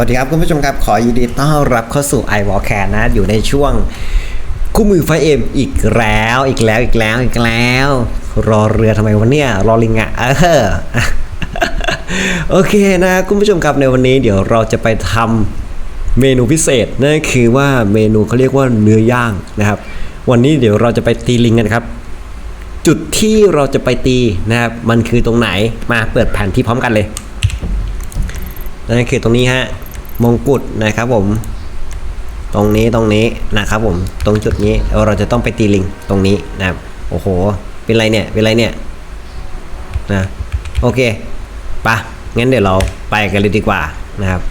วัสดีครับคุณผู้ชมครับ ขอยินดีต้อนรับเข้าสู่ i w a l k นะ อยู่ในช่วงคู่มือไฟเอ็มอีกแล้วอีกแล้วอีกแล้วอีกแล้ว รอเรือทำไมวันเนี้ยรอลิงอะเออโอเคนะคุณผู้ชมครับในวันนี้เดี๋ยวเราจะไปทำเมนูพิเศษนั่นคือว่าเมนูเขาเรียกว่าเนื้อย่างนะครับ วันนี้เดี๋ยวเราจะไปตีลิงกันครับ จุดที่เราจะไปตีนะครับมันคือตรงไหนมาเปิดแผนที่พร้อมกันเลยนั่นคือตรงนี้ฮะ มงกุฎนะครับผม ตรงนี้ตรงนี้นะครับผม ตรงจุดนี้เราจะต้องไปตีลิงตรงนี้นะครับโอ้โห เป็นไรเนี่ย เป็นไรเนี่ยนะโอเคปะงั้นเดี๋ยวเราไปกันเลยดีกว่านะครับ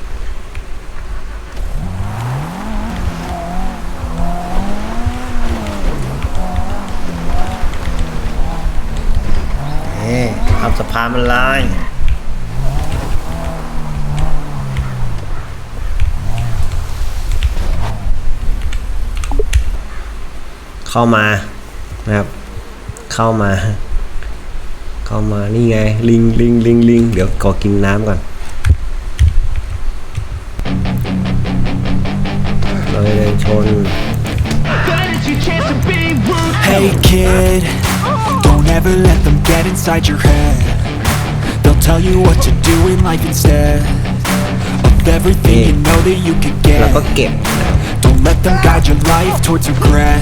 เอ๊ะทำสะพานมันลาย เข้ามานะครับ เข้ามา เข้ามานี่ไง ลิงลิงลิงลิงเดี๋ยวขอกินน้ำก่อนเราเดินชน But it's your chance to be rude. Hey kid, don't ever let them get inside your head. They'll tell you what to do in life instead of everything you know that you could แล้วก็ get. เก็บ Don't let them guide your life towards regret.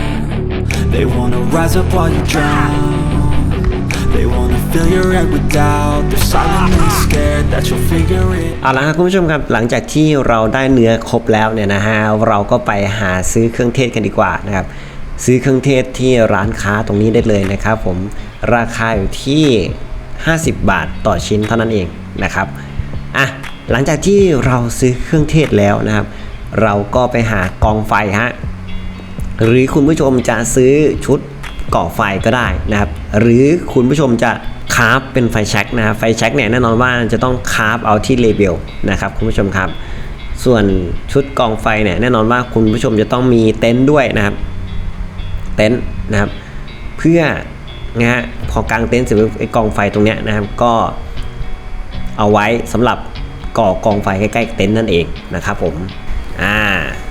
they wanna rise up while you drown They wanna fill your head with doubt They're silently scared that you'll figure it เอาละครับคุณผู้ชมครับหลังจากที่เราได้เนื้อครบแล้วเนี่ยนะฮะเราก็ไปหาซื้อเครื่องเทศกันดีกว่านะครับซื้อเครื่องเทศที่ร้านค้าตรงนี้ได้เลยนะครับผมราคาอยู่ที่ 50 บาทต่อชิ้นเท่านั้นเองนะครับอะหลังจากที่เราซื้อเครื่องเทศแล้วนะครับ เราก็ไปหากองไฟฮะ หรือคุณผู้ชมจะซื้อชุดก่อไฟก็ได้นะครับ หรือคุณผู้ชมจะคราฟเป็นไฟแช็กนะครับไฟแช็กเนี่ยแน่นอนว่าจะต้องคราฟเอาที่เลเบลนะครับคุณผู้ชมครับ ส่วนชุดกองไฟเนี่ยแน่นอนว่าคุณผู้ชมจะต้องมีเต็นท์ด้วยนะครับ เต็นท์นะครับ เพื่อนะฮะพอกางเต็นท์เสร็จไอ้กองไฟตรงเนี้ยนะครับก็เอาไว้สำหรับก่อกองไฟใกล้ๆเต็นท์นั่นเองนะครับผมอ่า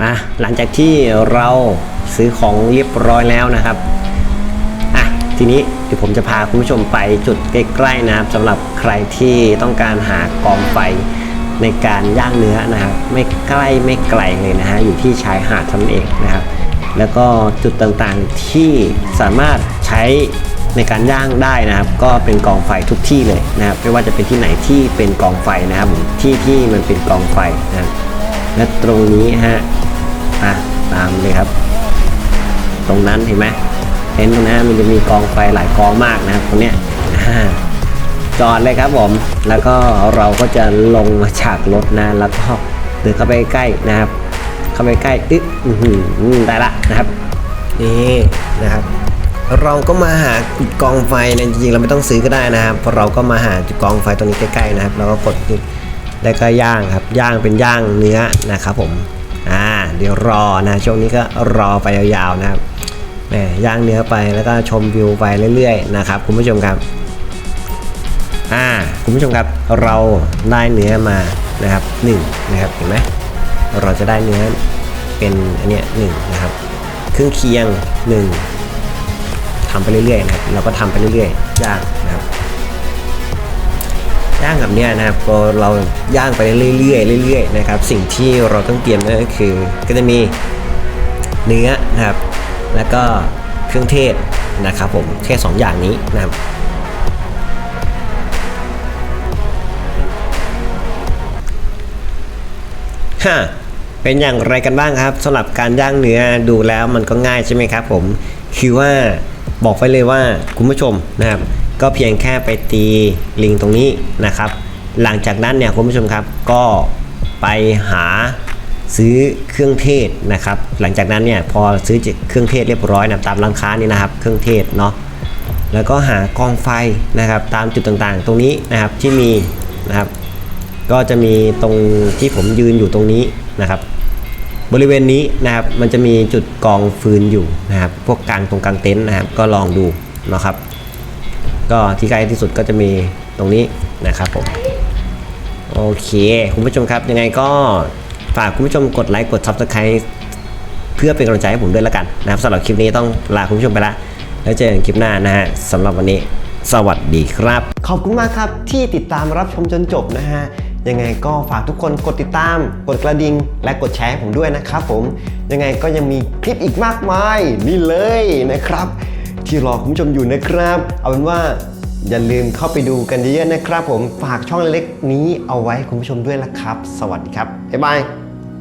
นะหลังจากที่เราซื้อของเรียบร้อยแล้วนะครับอะทีนี้เดี๋ยวผมจะพาคุณผู้ชมไปจุดใกล้ๆนะครับสำหรับใครที่ต้องการหากองไฟในการย่างเนื้อนะครับไม่ใกล้ไม่ไกลเลยนะฮะอยู่ที่ชายหาดท่านั้นเองนะครับ แล้วก็จุดต่างๆที่สามารถใช้ในการย่างได้นะครับ ก็เป็นกองไฟทุกที่เลยนะครับ ไม่ว่าจะเป็นที่ไหนที่เป็นกองไฟนะครับที่ที่มันเป็นกองไฟนะและตรงนี้ฮะ อะตามเลยครับ ตรงนั้นเห็นไหมเต็นนั้นมันจะมีกองไฟหลายกองมากนะครับตรงเนี้ยจอดเลยครับผม แล้วก็เราก็จะลงมาจากรถนะ แล้วก็เดินเข้าไปใกล้นะครับ เข้าไปใกล้อึ๊บอื้อหือได้ละนะครับ นี่นะครับ เราก็มาหาจุดกองไฟนะจริงๆเราไม่ต้องซื้อก็ได้นะครับ เราก็มาหาจุดกองไฟตรงนี้ใกล้ๆนะครับ แล้วก็กดจุดแล้วก็ย่างครับ ย่างเป็นย่างเนื้อนะครับผม เดี๋ยวรอนะช่วงนี้ก็รอไปยาวๆนะครับแหมย่างเนื้อไปแล้วก็ชมวิวไปเรื่อยๆนะครับคุณผู้ชมครับอ่าคุณผู้ชมครับเราได้เนื้อมานะครับหนึ่งนะครับเห็นไหมเราจะได้เนื้อเป็นอันเนี้ยหนึ่งนะครับเครื่องเคียงหนึ่งทำไปเรื่อยๆนะครับเราก็ทำไปเรื่อยๆย่างนะครับ ย่างแบบนี้นะครับพอเราย่างไปเรื่อยๆเรื่อยๆนะครับสิ่งที่เราต้องเตรียมนั่นก็คือ ก็จะมีเนื้อนะครับ แล้วก็เครื่องเทศนะครับผมแค่สองอย่างนี้นะครับฮะเป็นอย่างไรกันบ้างครับสำหรับการย่างเนื้อดูแล้วมันก็ง่ายใช่ไหมครับผมคือว่าบอกไว้เลยว่าคุณผู้ชมนะครับ ก็เพียงแค่ไปตีลิงตรงนี้นะครับ หลังจากนั้นเนี่ยคุณผู้ชมครับก็ไปหาซื้อเครื่องเทศนะครับ หลังจากนั้นเนี่ยพอซื้อเครื่องเทศเรียบร้อยนะตามร้านค้านี่นะครับ เครื่องเทศเนาะแล้วก็หากองไฟนะครับตามจุดต่างๆ ตรงนี้นะครับที่มีนะครับ ก็จะมีตรงที่ผมยืนอยู่ตรงนี้นะครับ บริเวณนี้นะครับมันจะมีจุดกองฟืนอยู่นะครับ พวกกลางตรงกลางเต็นท์นะครับ ก็ลองดูนะครับ ก็ที่ใกล้ที่สุดก็จะมีตรงนี้นะครับผมโอเค คุณผู้ชมครับยังไงก็ฝากคุณผู้ชมกดไลค์กด subscribe เพื่อเป็นกำลังใจให้ผมด้วยละกันนะครับสำหรับคลิปนี้ต้องลาคุณผู้ชมไปละ แล้วเจอกันคลิปหน้านะฮะสำหรับวันนี้สวัสดีครับ ขอบคุณมากครับที่ติดตามรับชมจนจบนะฮะยังไงก็ฝากทุกคนกดติดตาม กดกระดิ่งและกดแชร์ผมด้วยนะครับผมยังไงก็ยังมีคลิปอีกมากมายนี่เลยนะครับ ที่รอคุณผู้ชมอยู่นะครับ เอาเป็นว่าอย่าลืมเข้าไปดูกันเยอะๆนะครับ ผมฝากช่องเล็กนี้เอาไว้คุณผู้ชมด้วยละครับ สวัสดีครับบ๊ายบาย